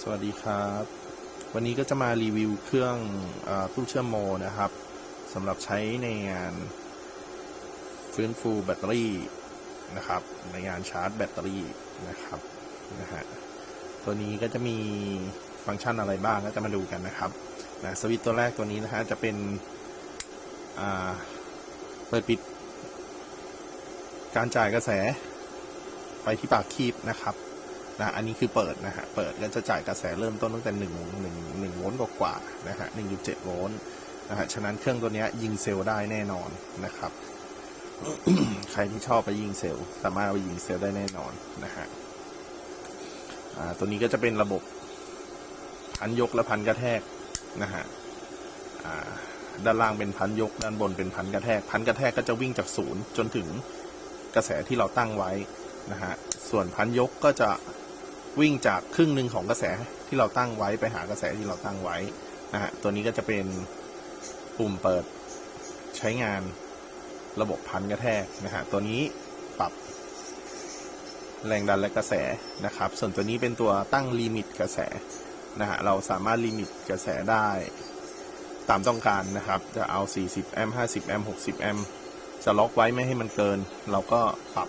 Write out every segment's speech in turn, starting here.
สวัสดีครับ วันนี้ก็จะมารีวิวเครื่องอตู้เชื่อมโมนะครับสำหรับใช้ในงานฟื้นฟูแบตเตอรี่นะครับ ในงานชาร์จแบตเตอรี่นะครับนะฮะตัวนี้ก็จะมีฟังก์ชันอะไรบ้างก็จะมาดูกันนะครับนะสวิตช์ตัวแรกตัวนี้นะฮะจะเป็นเปิดปิด การจ่ายกระแสไปที่ปากคีบนะครับ นะอันนี้คือเปิดนะฮะเปิดก็จะจ่ายกระแสเริ่มต้นตั้งแต่หนึ่งโวลต์กว่าๆนะฮะหนึ่งจุดเจ็ดโวลต์นะฮะฉะนั้นเครื่องตัวนี้ยิงเซลล์ได้แน่นอนนะครับ ใครที่ชอบไปยิงเซลล์สามารถไปยิงเซลล์ได้แน่นอนนะฮะตัวนี้ก็จะเป็นระบบพันยกและพันกระแทกนะฮะด้านล่างเป็นพันยก ด้านบนเป็นพันกระแทก พันกระแทกก็จะวิ่งจากศูนย์จนถึงกระแสที่เราตั้งไว้นะฮะ ส่วนพันยกก็จะ วิ่งจากครึ่งหนึ่งของกระแสที่เราตั้งไว้ไปหากระแสที่เราตั้งไว้นะฮะตัวนี้ก็จะเป็นปุ่มเปิดใช้งานระบบพันกระแทกนะฮะตัวนี้ปรับ แรงดันและกระแสนะครับ ส่วนตัวนี้เป็นตัวตั้งลิมิตกระแสนะฮะเราสามารถลิมิตกระแสได้ตามต้องการนะครับ จะเอา 40 แอมป์ 50 แอมป์ 60 แอมป์ จะล็อกไว้ไม่ให้มันเกิน เราก็ปรับ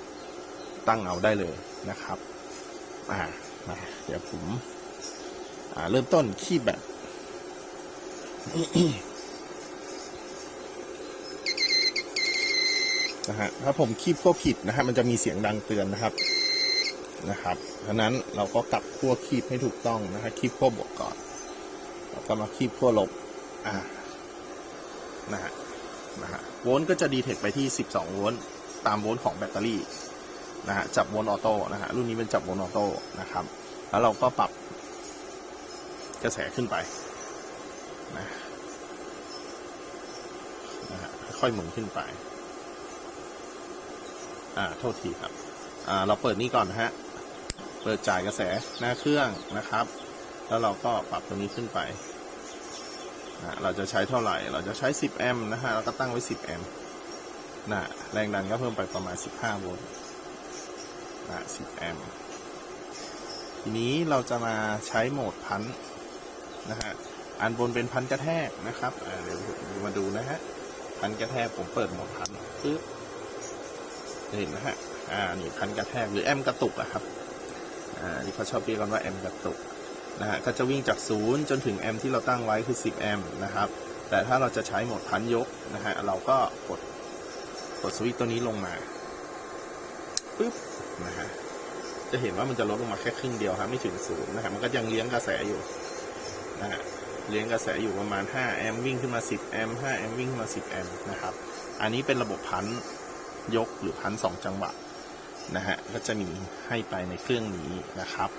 ตั้งเอาได้เลยนะครับ อ่ามา เดี๋ยวผมเริ่มต้นคีบแบบนะฮะถ้าผมคีบขั้วผิดนะฮะมันจะมีเสียงดังเตือนนะครับนะครับดังนั้นเราก็กลับขั้วคีบให้ถูกต้องนะฮะคีบขั้วบวกก่อนแล้วก็มาคีบขั้วลบอ่านะฮะนะฮะโวลต์ก็จะดีเทคไปที่ 12 โวลต์ตามโวลต์ของแบตเตอรี่ นะฮะจับวลต์ออโต้นะฮะรุ่นนี้เป็นจับวลต์ออโต้นะครับ แล้วเราก็ปรับกระแสขึ้นไปนะนะฮะค่อยหมุนขึ้นไป อ่าโทษทีครับ อ่า เราเปิดนี่ก่อนนะฮะ เปิดจ่ายกระแสหน้าเครื่องนะครับ แล้วเราก็ปรับตรงนี้ขึ้นไปนะเราจะใช้เท่าไหร่ เราจะใช้ 10 แอมป์นะฮะเราก็ตั้งไว้ 10 แอมป์นะแรงดันก็เพิ่มไปประมาณ 15 โวลต์ นะ10 แอมป์ทีนี้เราจะมาใช้โหมดพันธ์นะฮะอันบนเป็นพันกระแทกนะครับเดี๋ยวผมมาดูนะฮะพันกระแทกผมเปิดโหมดพันปึ๊บเห็นนะฮะอ่านี่พันกระแทกหรือแอมกระตุกอะครับอ่าที่เขาชอบเรียกกันว่าแอมกระตุกนะฮะก็จะวิ่งจากศูนย์จนถึงแอมที่เราตั้งไว้คือ 10 แอมนะครับ แต่ถ้าเราจะใช้โหมดพันยกนะฮะเราก็กดกดสวิตตัวนี้ลงมาปึ๊บ นะฮะจะเห็นว่ามันจะลดลงมาแค่ครึ่งเดียวครับไม่ถึงศูนย์นะฮะมันก็ยังเลี้ยงกระแสอยู่นะฮะเลี้ยงกระแสอยู่ประมาณ 5 แอมป์วิ่งขึ้นมา 10 แอมป์ 5 แอมป์วิ่งขึ้นมา 10 แอมป์นะครับ อันนี้เป็นระบบพันยกหรือพันสองจังหวะนะฮะ ก็จะมีให้ไปในเครื่องนี้นะครับ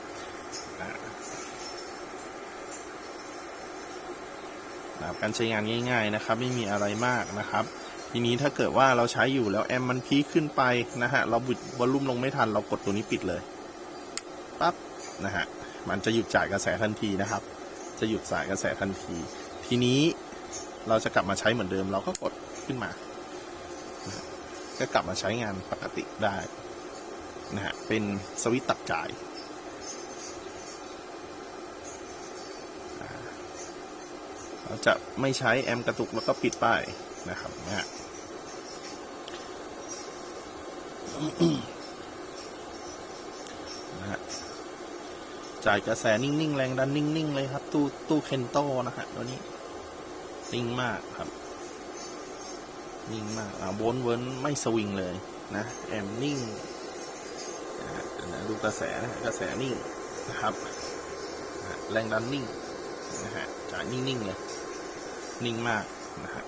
นะครับการใช้งานง่าย ๆนะครับ ไม่มีอะไรมากนะครับ ทีนี้ถ้าเกิดว่าเราใช้อยู่แล้วแอมมันพีคขึ้นไปนะฮะ เราบิดวอลลุ่มลงไม่ทัน เรากดตัวนี้ปิดเลยปั๊บนะฮะ มันจะหยุดจ่ายกระแสทันทีนะครับ จะหยุดจ่ายกระแสทันที ทีนี้เราจะกลับมาใช้เหมือนเดิม เราก็กดขึ้นมา ก็กลับมาใช้งานปกติได้นะฮะ เป็นสวิตตัดจ่าย เราจะไม่ใช้แอมกระตุกแล้วก็ปิดป้ายนะครับนะนะฮะจ่ายกระแสนิ่งๆ แรงดันนิ่ง ๆ เลยครับ ตู้ตู้เคนโตนะฮะตัวนี้นิ่งมากครับนิ่งมากอ่าวนเวิร์นไม่สวิงเลยนะ แอมนิ่งนะฮะเดี๋ยวนะดูกระแสนะกระแสนิ่งนะครับ แรงดันนิ่งนะฮะจ่ายนิ่ง ๆ เลย นิ่งมากนะฮะ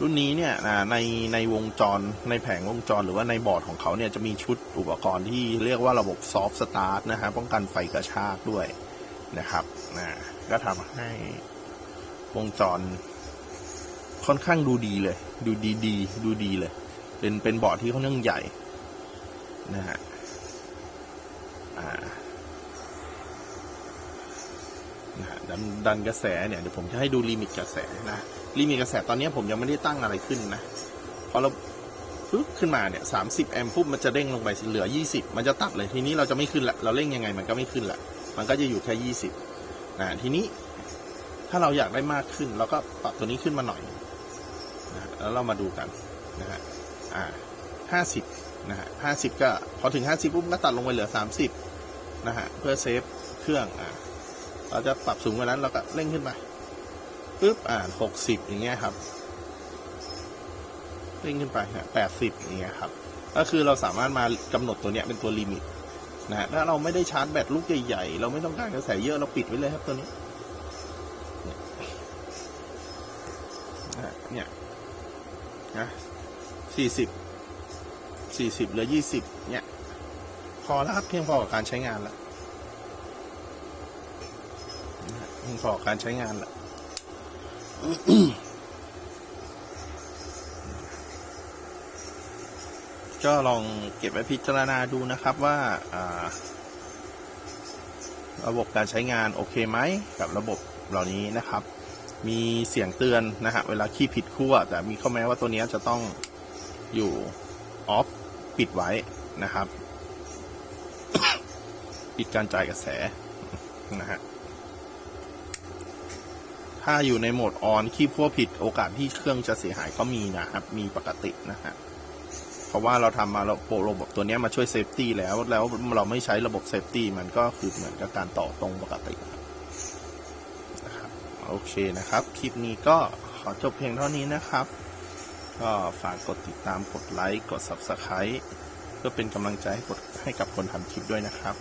รุ่นนี้เนี่ยในในวงจรในแผงวงจรหรือว่าในบอร์ดของเขาเนี่ยจะมีชุดอุปกรณ์ที่เรียกว่าระบบซอฟต์สตาร์ทนะฮะป้องกันไฟกระชากด้วยนะครับนะก็ทำให้วงจรค่อนข้างดูดีเลย ดูดีดีดูดีเลย เป็นเป็นบอร์ดที่ค่อนข้างใหญ่นะฮะอ่า นะฮะดันดันกระแสเนี่ยเดี๋ยวผมจะให้ดูลิมิตกระแสนะลิมิตกระแสตอนนี้ผมยังไม่ได้ตั้งอะไรขึ้นนะพราะเราปุ๊บขึ้นมาเนี่ยสามสิบแอมป์ปุ๊บมันจะเด้งลงไปเหลือยี่สิบมันจะตัดเลยทีนี้เราจะไม่ขึ้นละเราเร่งยังไงมันก็ไม่ขึ้นละมันก็จะอยู่แค่ยี่สิบนะทีนี้ถ้าเราอยากได้มากขึ้นเราก็ปรับตัวนี้ขึ้นมาหน่อยนะแล้วเรามาดูกันนะฮะอ่าห้าสิบนะฮะห้าสิบก็พอถึงห้าสิบปุ๊บก็ตัดลงไปเหลือสามสิบนะฮะเพื่อเซฟเครื่องอ่า เราจะปรับสูงกว่านั้นเราก็เร่งขึ้นไปปุ๊บอ่านหกสิบอย่างเงี้ยครับเร่งขึ้นไปฮะแปดสิบอย่างเงี้ยครับ ก็คือเราสามารถมากำหนดตัวเนี้ยเป็นตัวลิมิตนะฮะถ้าเราไม่ได้ชาร์จแบตลูกใหญ่ๆ เราไม่ต้องการกระแสเยอะเราปิดไว้เลยครับตัวนี้เนี่ยนะฮะเนี่ยนะสี่สิบสี่สิบหรือยี่สิบเนี่ย พอแล้วครับเพียงพอกับการใช้งานแล้ว นะฮะเพียงพอการใช้งานแล้วก็ลองเก็บไว้พิจารณาดูนะครับว่าระบบการใช้งานโอเคไหมกับระบบเหล่านี้นะครับ มีเสียงเตือนนะฮะเวลาขี้ผิดขั้วแต่มีข้อแม้ว่าตัวนี้จะต้องอยู่ออฟปิดไว้นะครับ ปิดการจ่ายกระแสนะฮะ ถ้าอยู่ในโหมดออนขี้ขั้วผิดโอกาสที่เครื่องจะเสียหายก็มีนะครับ มีปกตินะฮะเพราะว่าเราทำมาเราโปรระบบตัวนี้มาช่วยเซฟตี้แล้วแล้วเราไม่ใช้ระบบเซฟตี้มันก็คือเหมือนกับการต่อตรงปกตินะครับโอเคนะครับ คลิปนี้ก็ขอจบเพียงเท่านี้นะครับ ก็ฝากกดติดตามกดไลค์กด Subscribe เพื่อเป็นกำลังใจให้กดให้กับคนทำคลิปด้วยนะครับ